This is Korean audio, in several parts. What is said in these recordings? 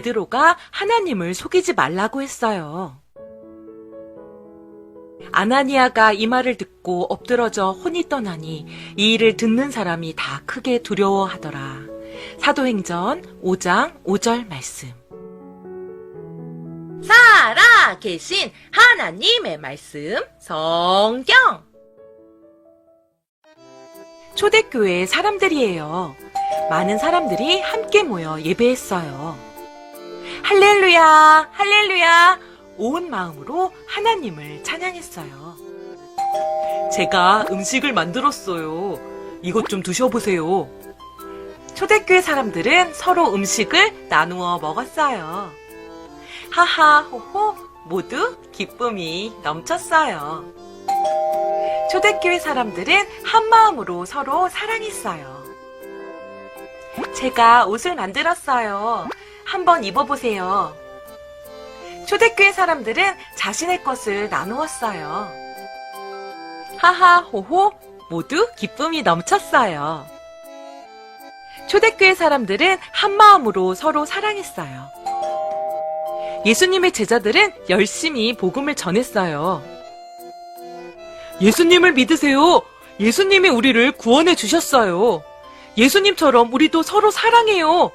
베드로가 하나님을 속이지 말라고 했어요. 아나니아가 이 말을 듣고 엎드러져 혼이 떠나니 이 일을 듣는 사람이 다 크게 두려워하더라. 사도행전 5장 5절 말씀. 살아 계신 하나님의 말씀 성경. 초대교회 사람들이에요. 많은 사람들이 함께 모여 예배했어요. 할렐루야, 할렐루야. 온 마음으로 하나님을 찬양했어요. 제가 음식을 만들었어요. 이것 좀 드셔보세요. 초대교회 사람들은 서로 음식을 나누어 먹었어요. 하하, 호호, 모두 기쁨이 넘쳤어요. 초대교회 사람들은 한 마음으로 서로 사랑했어요. 제가 옷을 만들었어요. 한번 입어보세요. 초대교회 사람들은 자신의 것을 나누었어요. 하하, 호호, 모두 기쁨이 넘쳤어요. 초대교회 사람들은 한 마음으로 서로 사랑했어요. 예수님의 제자들은 열심히 복음을 전했어요. 예수님을 믿으세요. 예수님이 우리를 구원해 주셨어요. 예수님처럼 우리도 서로 사랑해요.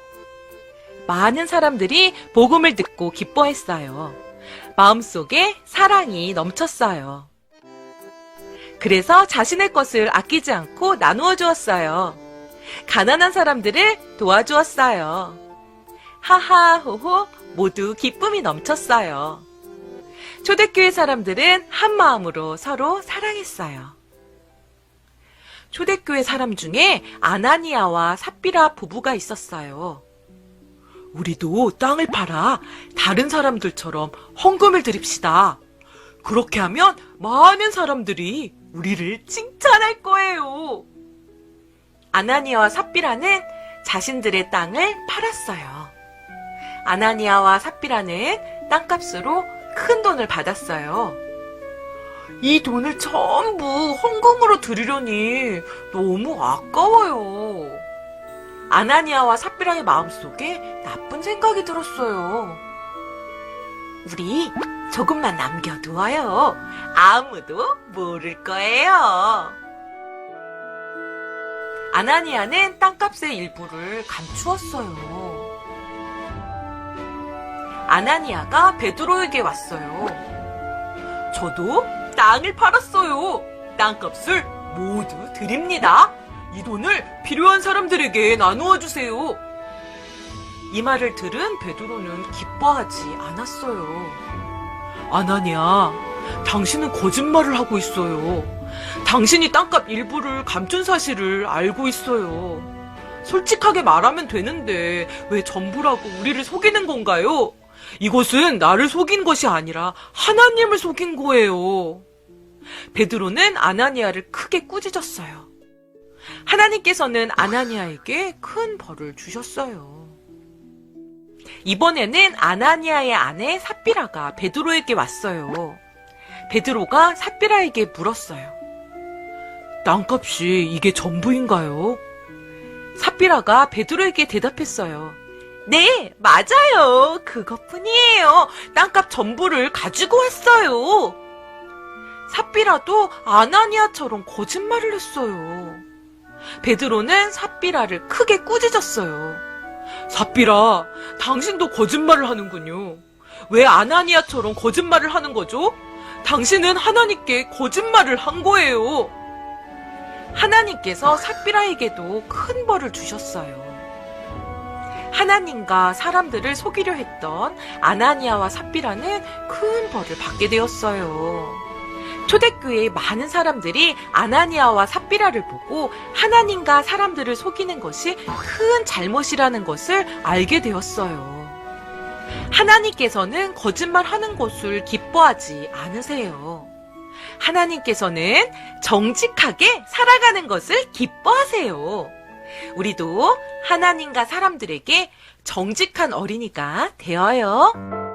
많은 사람들이 복음을 듣고 기뻐했어요. 마음속에 사랑이 넘쳤어요. 그래서 자신의 것을 아끼지 않고 나누어 주었어요. 가난한 사람들을 도와주었어요. 하하호호 모두 기쁨이 넘쳤어요. 초대교회 사람들은 한 마음으로 서로 사랑했어요. 초대교회 사람 중에 아나니아와 삽비라 부부가 있었어요. 우리도 땅을 팔아 다른 사람들처럼 헌금을 드립시다. 그렇게 하면 많은 사람들이 우리를 칭찬할 거예요. 아나니아와 삽비라는 자신들의 땅을 팔았어요. 아나니아와 삽비라는 땅값으로 큰 돈을 받았어요. 이 돈을 전부 헌금으로 드리려니 너무 아까워요. 아나니아와 삽비라의 마음속에 나쁜 생각이 들었어요. 우리 조금만 남겨두어요. 아무도 모를 거예요. 아나니아는 땅값의 일부를 감추었어요. 아나니아가 베드로에게 왔어요. 저도 땅을 팔았어요. 땅값을 모두 드립니다. 이 돈을 필요한 사람들에게 나누어 주세요. 이 말을 들은 베드로는 기뻐하지 않았어요. 아나니아, 당신은 거짓말을 하고 있어요. 당신이 땅값 일부를 감춘 사실을 알고 있어요. 솔직하게 말하면 되는데 왜 전부라고 우리를 속이는 건가요? 이것은 나를 속인 것이 아니라 하나님을 속인 거예요. 베드로는 아나니아를 크게 꾸짖었어요. 하나님께서는 아나니아에게 큰 벌을 주셨어요. 이번에는 아나니아의 아내 삽비라가 베드로에게 왔어요. 베드로가 삽비라에게 물었어요. 땅값이 이게 전부인가요? 삽비라가 베드로에게 대답했어요. 네, 맞아요. 그것뿐이에요. 땅값 전부를 가지고 왔어요. 삽비라도 아나니아처럼 거짓말을 했어요. 베드로는 삽비라를 크게 꾸짖었어요. 삽비라, 당신도 거짓말을 하는군요. 왜 아나니아처럼 거짓말을 하는 거죠? 당신은 하나님께 거짓말을 한 거예요. 하나님께서 삽비라에게도 큰 벌을 주셨어요. 하나님과 사람들을 속이려 했던 아나니아와 삽비라는 큰 벌을 받게 되었어요. 초대교회의 많은 사람들이 아나니아와 삽비라를 보고 하나님과 사람들을 속이는 것이 큰 잘못이라는 것을 알게 되었어요. 하나님께서는 거짓말 하는 것을 기뻐하지 않으세요. 하나님께서는 정직하게 살아가는 것을 기뻐하세요. 우리도 하나님과 사람들에게 정직한 어린이가 되어요.